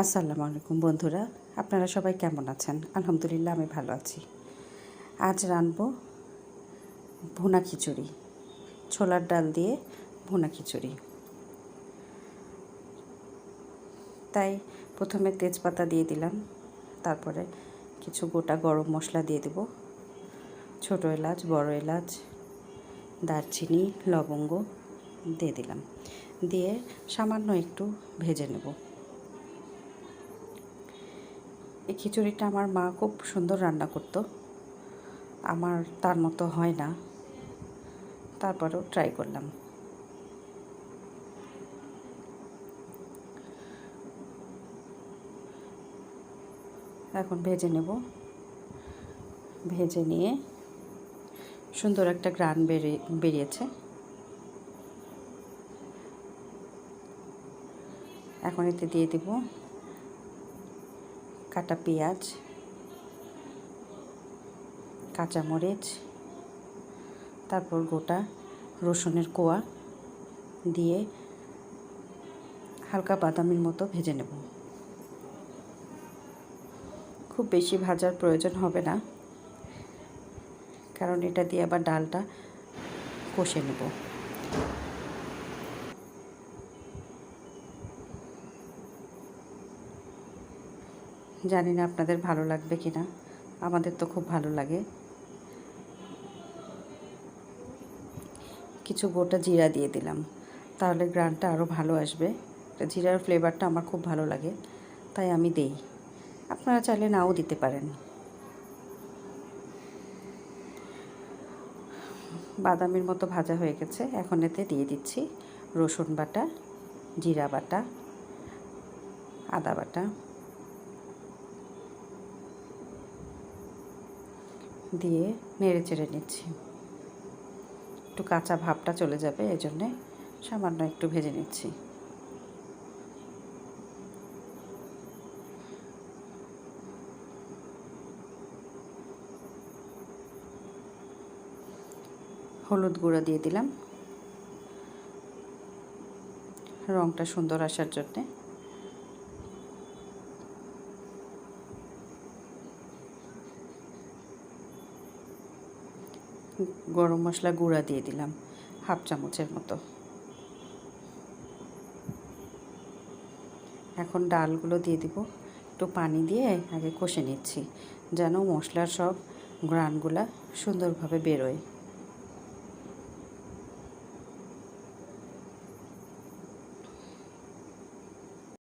আসসালামু আলাইকুম বন্ধুরা, আপনারা সবাই কেমন আছেন? আলহামদুলিল্লাহ, আমি ভালো আছি। আজ রানবো ভুনা খিচুড়ি, ছোলার ডাল দিয়ে ভুনা খিচুড়ি। তাই প্রথমে তেজপাতা দিয়ে দিলাম, তারপরে কিছু গোটা গরম মশলা দিয়ে দেব। ছোটো এলাচ, বড় এলাচ, দারচিনি, লবঙ্গ দিয়ে দিলাম। দিয়ে সামান্য একটু ভেজে নেব। এই খিচুড়িটা আমার মা খুব সুন্দর রান্না করতো। আমার তার মতো হয় না। তারপরেও ট্রাই করলাম। এখন ভেজে নেব। ভেজে নিয়ে সুন্দর একটা গ্রান বেরিয়ে বেরিয়েছে। এখন এতে দিয়ে দেব কাটা পেঁয়াজ কাঁচামরিচ তারপর গোটা রসুনের কোয়া দিয়ে হালকা বাদামির মতো ভেজে নেব। খুব বেশি ভাজার প্রয়োজন হবে না, কারণ এটা দিয়ে আবার ডালটা কষে নেব। জানি না আপনাদের ভালো লাগবে কি না আমাদের তো খুব ভালো লাগে। কিছু গোটা জিরা দিয়ে দিলাম। তাহলে গ্রানটা আরও ভালো আসবে। জিরার ফ্লেভারটা আমার খুব ভালো লাগে, তাই আমি দেই। আপনারা চাইলে নাও দিতে পারেন। বাদামের মতো ভাজা হয়ে গেছে। এখন এতে দিয়ে দিচ্ছি রসুন বাটা, জিরা বাটা, আদা বাটা। দিয়ে নেড়ে চেড়ে নিচ্ছি। একটু কাঁচা ভাবটা চলে যাবে এই জন্যে সামান্য একটু ভেজে নিচ্ছি। হলুদ গুঁড়ো দিয়ে দিলাম। রঙটা সুন্দর আসার জন্যে গরম মশলা গুঁড়া দিয়ে দিলাম, হাফ চামচের মতো। এখন ডালগুলো দিয়ে দিব, একটু পানি দিয়ে আগে কষে নিচ্ছি, যেন মশলার সব গ্রানগুলা সুন্দরভাবে বেরোয়।